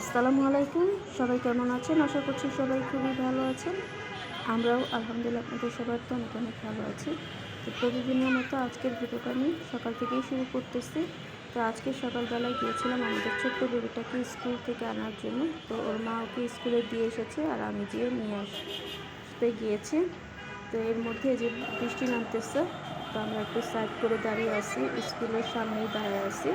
আসসালামু আলাইকুম। সবাই কেমন আছেন? আশা করছি সবাই খুবই ভালো আছেন। আমরাও আলহামদুলিল্লাহ আপনাদের সবার তো অনেক অনেক ভালো আছি। তো প্রতিদিনের মতো আজকের ভিডিওটা আমি সকাল থেকেই শুরু করতেছি। তো আজকে সকালবেলায় গিয়েছিলাম আমাদের ছোট্ট বেবিটাকে স্কুল থেকে আনার জন্য। তো ওর মা ওকে স্কুলে দিয়ে এসেছে আর আমি যেয়ে নিয়ে আসতে গিয়েছি। তো এর মধ্যে যে বৃষ্টি নামতেছে, তো আমরা একটু সাইড করে দাঁড়িয়ে আছি। স্কুলের সামনেই দাঁড়িয়ে আছি।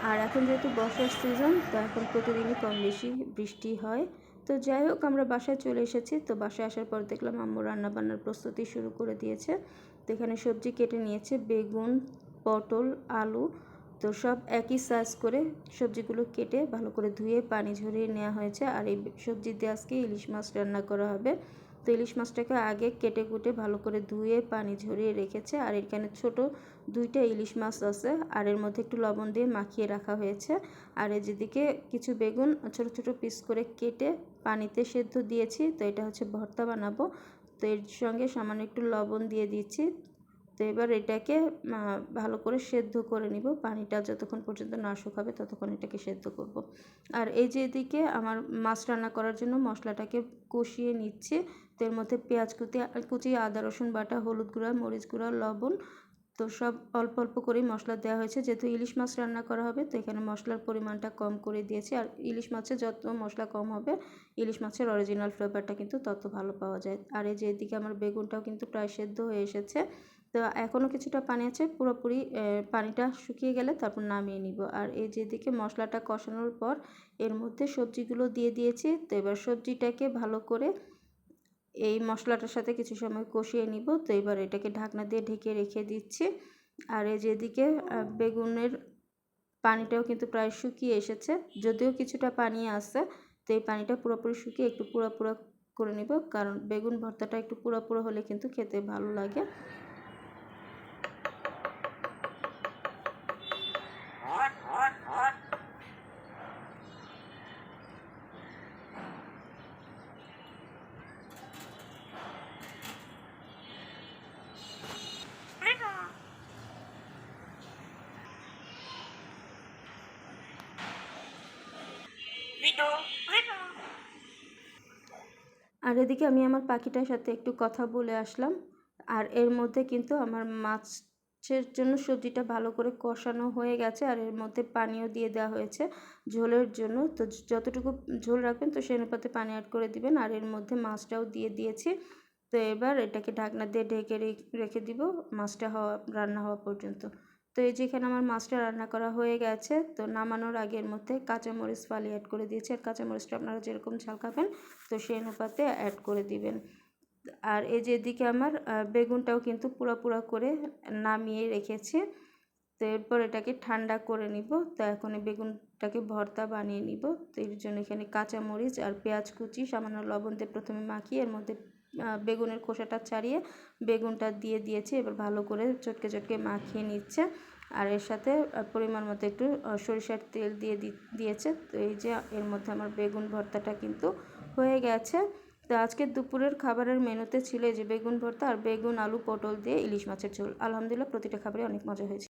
আর এখন যেহেতু বর্ষার সিজন তো এখন প্রতিদিনই কম বেশি বৃষ্টি হয়। তো যাই হোক, আমরা বাসায় চলে এসেছি। তো বাসায় আসার পর দেখলাম আম্মু রান্নাবান্নার প্রস্তুতি শুরু করে দিয়েছে। তো এখানে সবজি কেটে নিয়েছে, বেগুন, পটল, আলু। তো সব একই সাইজ করে সবজিগুলো কেটে ভালো করে ধুয়ে পানি ঝরিয়ে নেওয়া হয়েছে। আর এই সবজি দিয়ে আজকে ইলিশ মাছ রান্না করা হবে। তো ইলিশ মাছটাকে আগে কেটে কুটে ভালো করে ধুয়ে পানি ঝরিয়ে রেখেছে। আর এখানে ছোট দুইটা ইলিশ মাছ আছে। আর এর মধ্যে একটু লবণ দিয়ে মাখিয়ে রাখা হয়েছে। আর এই যেদিকে কিছু বেগুন ছোট ছোট পিস করে কেটে পানিতে সেদ্ধ দিয়েছি, তো এটা হচ্ছে ভর্তা বানাবো। তো এর সঙ্গে সামান্য একটু লবণ দিয়ে দিচ্ছি। তো এবার এটাকে ভালো করে সেদ্ধ করে নিব। পানিটা যতক্ষণ পর্যন্ত না শুকাবে ততক্ষণ এটাকে সেদ্ধ করব। আর এই যে এদিকে আমার মাছ রান্না করার জন্য মশলাটাকে কষিয়ে নিচ্ছে। তো এর মধ্যে পেঁয়াজ কুচি কুচি, আদা, রসুন বাটা, হলুদ গুঁড়া, মরিচ গুঁড়া, লবণ তো সব অল্প অল্প করেই মশলা দেওয়া হয়েছে। যেহেতু ইলিশ মাছ রান্না করা হবে, তো এখানে মশলার পরিমাণটা কম করে দিয়েছি। আর ইলিশ মাছে যত মশলা কম হবে, ইলিশ মাছের অরিজিনাল ফ্লেভারটা কিন্তু তত ভালো পাওয়া যায়। আর এই যে এদিকে আমার বেগুনটাও কিন্তু প্রায় সেদ্ধ হয়ে এসেছে। তো এখনও কিছুটা পানি আছে, পুরোপুরি পানিটা শুকিয়ে গেলে তারপর নামিয়ে নিব। আর এই যেদিকে মশলাটা কষানোর পর এর মধ্যে সবজিগুলো দিয়ে দিয়েছি। তো এবার সবজিটাকে ভালো করে এই মশলাটার সাথে কিছু সময় কষিয়ে নিব। তো এবার এটাকে ঢাকনা দিয়ে ঢেকে রেখে দিচ্ছি। আর এই যেদিকে বেগুনের পানিটাও কিন্তু প্রায় শুকিয়ে এসেছে। যদিও কিছুটা পানি আছে, তো এই পানিটা পুরোপুরি শুকিয়ে একটু পুরো পুরো করে নিব। কারণ বেগুন ভর্তাটা একটু পুরো পুরো হলে কিন্তু খেতে ভালো লাগে। আর এদিকে আমি আমার পাখিটার সাথে একটু কথা বলে আসলাম। আর এর মধ্যে কিন্তু আমার মাছের জন্য সবজিটা ভালো করে কষানো হয়ে গেছে আর এর মধ্যে পানিও দিয়ে দেওয়া হয়েছে ঝোলের জন্য। তো যতটুকু ঝোল রাখবেন তো সেই অনুপাতে পানি অ্যাড করে দিবেন আর এর মধ্যে মাছটাও দিয়ে দিয়েছি। তো এবার এটাকে ঢাকনা দিয়ে ঢেকে রেখে দিব মাছটা হওয়া, রান্না হওয়া পর্যন্ত। তো এই যেখানে আমার মাছটা রান্না করা হয়ে গেছে, তো নামানোর আগের মধ্যে কাঁচামরিচ ফালি অ্যাড করে দিয়েছি। আর কাঁচামরিচটা আপনারা যেরকম ঝাল খাবেন, তো সেই অনুপাতে অ্যাড করে দিবেন। আর এই যে এদিকে আমার বেগুনটাও কিন্তু পুরো পুরো করে নামিয়ে রেখেছি। তো এরপর এটাকে ঠান্ডা করে নিব। তো এখন বেগুনটাকে ভর্তা বানিয়ে নিব। তো এর জন্য এখানে কাঁচামরিচ আর পেঁয়াজ কুচি, সামান্য লবণ দিয়ে প্রথমে মাখিয়ে এর মধ্যে বেগুনের খোসাটা ছাড়িয়ে বেগুনটা দিয়ে দিয়েছি, এবার ভালো করে চটকে চটকে মাখিয়ে নিচ্ছে। আর এর সাথে পরিমাণ মতো একটু সরিষার তেল দিয়ে দিয়েছে। তো এই যে, এর মধ্যে আমার বেগুন ভর্তাটা কিন্তু হয়ে গেছে। তো আজকে দুপুরের খাবারের মেনুতে ছিল যে বেগুন ভর্তা আর বেগুন, আলু, পটল দিয়ে ইলিশ মাছের ঝোল। আলহামদুলিল্লাহ, প্রতিটা খাবারে অনেক মজা হয়েছে।